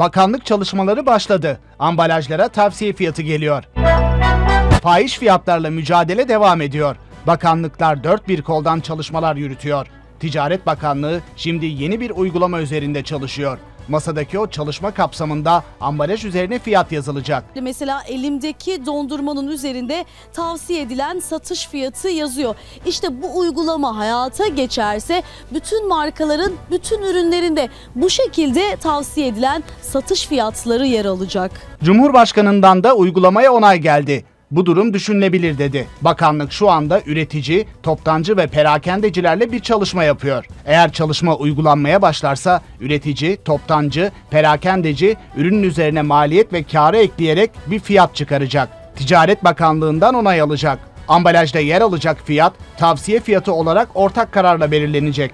Bakanlık çalışmaları başladı. Ambalajlara tavsiye fiyatı geliyor. Fahiş fiyatlarla mücadele devam ediyor. Bakanlıklar dört bir koldan çalışmalar yürütüyor. Ticaret Bakanlığı şimdi yeni bir uygulama üzerinde çalışıyor. Masadaki o çalışma kapsamında ambalaj üzerine fiyat yazılacak. Mesela elimdeki dondurmanın üzerinde tavsiye edilen satış fiyatı yazıyor. İşte bu uygulama hayata geçerse bütün markaların bütün ürünlerinde bu şekilde tavsiye edilen satış fiyatları yer alacak. Cumhurbaşkanından da uygulamaya onay geldi. Bu durum düşünülebilir dedi. Bakanlık şu anda üretici, toptancı ve perakendecilerle bir çalışma yapıyor. Eğer çalışma uygulanmaya başlarsa üretici, toptancı, perakendeci ürünün üzerine maliyet ve kârı ekleyerek bir fiyat çıkaracak. Ticaret Bakanlığı'ndan onay alacak. Ambalajda yer alacak fiyat tavsiye fiyatı olarak ortak kararla belirlenecek.